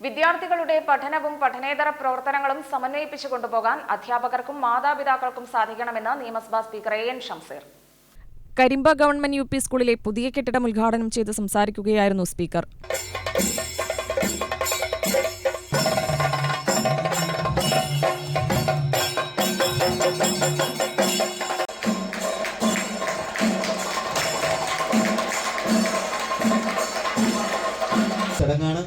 വിദ്യാർത്ഥികളുടെ പഠനവും പഠനേതര പ്രവർത്തനങ്ങളും സമന്വയിപ്പിച്ചു കൊണ്ടുപോകാൻ അധ്യാപകർക്കും മാതാപിതാക്കൾക്കും സാധിക്കണമെന്ന് നിയമസഭാ speaker A N Shamseer Karimba government U P സ്കൂളിലെ പുതിയ കെട്ടിടം ഉദ്ഘാടനം ചെയ്ത് സംസാരിക്കുകയായിരുന്നു സ്പീക്കർ. ചടങ്ങാണ്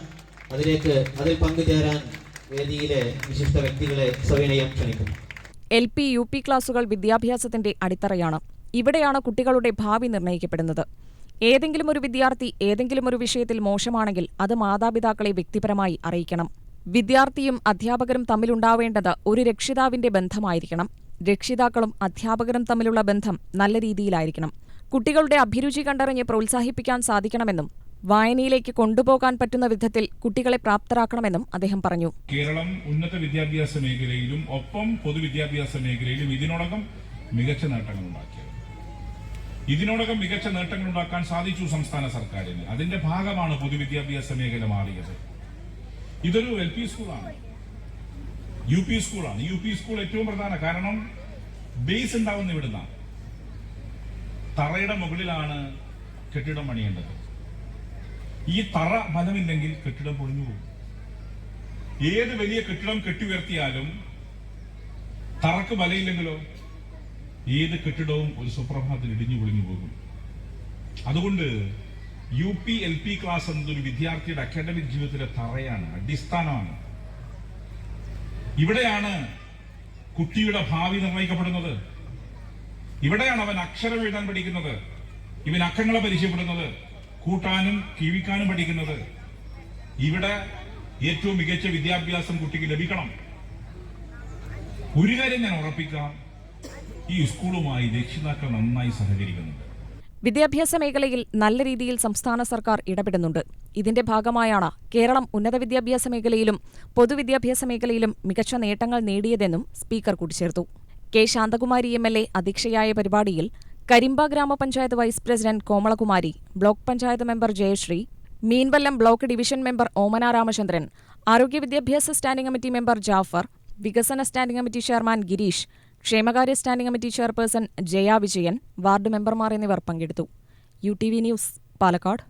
അതിലേക്ക് അതിൽ പങ്കുചേരാൻ വേദിയിലെ വിശിഷ്ട വ്യക്തികളെ സവിനയം ക്ഷണിക്കുന്നു. എൽ പി യു പി ക്ലാസുകൾ വിദ്യാഭ്യാസത്തിന്റെ അടിത്തറയാണ്. ഇവിടെയാണ് കുട്ടികളുടെ ഭാവി നിർണയിക്കപ്പെടുന്നത് ഏതെങ്കിലും ഒരു വിദ്യാർത്ഥി ഏതെങ്കിലും ഒരു വിഷയത്തിൽ മോശമാണെങ്കിൽ അത് മാതാപിതാക്കളെ വ്യക്തിപരമായി അറിയിക്കണം. വിദ്യാർത്ഥിയും അധ്യാപകരും തമ്മിലുണ്ടാവേണ്ടത് ഒരു രക്ഷിതാവിന്റെ ബന്ധമായിരിക്കണം. രക്ഷിതാക്കളും അധ്യാപകരും തമ്മിലുള്ള ബന്ധം നല്ല രീതിയിലായിരിക്കണം. കുട്ടികളുടെ അഭിരുചി കണ്ടറിഞ്ഞ് പ്രോത്സാഹിപ്പിക്കാൻ സാധിക്കണമെന്നും വായനയിലേക്ക് കൊണ്ടുപോകാൻ പറ്റുന്ന വിധത്തിൽ കുട്ടികളെ പ്രാപ്തരാക്കണമെന്നും അദ്ദേഹം പറഞ്ഞു. കേരളം ഉന്നത വിദ്യാഭ്യാസ മേഖലയിലും ഒപ്പം പൊതുവിദ്യാഭ്യാസ മേഖലയിലും ഇതിനോടകം മികച്ച നേട്ടങ്ങൾ ഉണ്ടാക്കിയത്. ഇതിനോടകം മികച്ച നേട്ടങ്ങൾ ഉണ്ടാക്കാൻ സാധിച്ചു സംസ്ഥാന സർക്കാരിന്. അതിന്റെ ഭാഗമാണ് പൊതുവിദ്യാഭ്യാസ മേഖല മാറിയത്. ഇതൊരു എൽ പി സ്കൂളാണ് യു പി സ്കൂളാണ് യു പി സ്കൂൾ ഏറ്റവും പ്രധാന കാരണം ബേസ് ഉണ്ടാവുന്ന ഇവിടുന്നാണ്. തറയുടെ മുകളിലാണ് കെട്ടിടം പണിയേണ്ടത്. ഈ തറ ബലമില്ലെങ്കിൽ കെട്ടിടം പൊളിഞ്ഞു പോകും. ഏത് വലിയ കെട്ടിടം കെട്ടിയുയർത്തിയാലും തറക്ക് ബലയില്ലെങ്കിലോ ഏത് കെട്ടിടവും ഒരു സുപ്രഭാതത്തിൽ ഇടിഞ്ഞു പൊളിഞ്ഞു പോകും. അതുകൊണ്ട് U P L P class എന്നതൊരു വിദ്യാർത്ഥിയുടെ അക്കാഡമിക് ജീവിതത്തിലെ തറയാണ് അടിസ്ഥാനമാണ്. ഇവിടെയാണ് കുട്ടിയുടെ ഭാവി നിർണയിക്കപ്പെടുന്നത് ഇവിടെയാണ് അവൻ അക്ഷരം എഴുതാൻ പഠിക്കുന്നത്. ഇവൻ അക്കങ്ങളെ പരിചയപ്പെടുന്നത്. കൂട്ടാനും കീഴിക്കാനും പഠിക്കുന്നത് ഇവിടെ ഏറ്റവും മികച്ച വിദ്യാഭ്യാസം കുട്ടിക്ക് ലഭിക്കണം. ഒരു കാര്യം ഞാൻ ഉറപ്പിക്കാം. ഈ സ്കൂളുമായി രക്ഷിതാക്കൾ നന്നായി സഹകരിക്കുന്നുണ്ട്. വിദ്യാഭ്യാസ മേഖലയിൽ നല്ല രീതിയിൽ സംസ്ഥാന സർക്കാർ ഇടപെടുന്നുണ്ട്. ഇതിന്റെ ഭാഗമായാണ് കേരളം ഉന്നത വിദ്യാഭ്യാസ മേഖലയിലും പൊതുവിദ്യാഭ്യാസ മേഖലയിലും മികച്ച നേട്ടങ്ങൾ നേടിയതെന്നും സ്പീക്കർ കൂട്ടിച്ചേർത്തു. K Santhakumari M L A അധ്യക്ഷയായ പരിപാടിയിൽ കരിമ്പ ഗ്രാമപഞ്ചായത്ത് vice president Komalakumari block panchayat member Jayasree Meenvallam block division member Omana Ramachandran ആരോഗ്യ വിദ്യാഭ്യാസ സ്റ്റാൻഡിംഗ് കമ്മിറ്റി മെമ്പർ ജാഫർ വികസന സ്റ്റാൻഡിംഗ് കമ്മിറ്റി ചെയർമാൻ ഗിരീഷ് ക്ഷേമകാര്യ standing committee chairperson Jaya Vijayan ward മെമ്പർമാർ എന്നിവർ പങ്കെടുത്തു. U T V news Palakkad.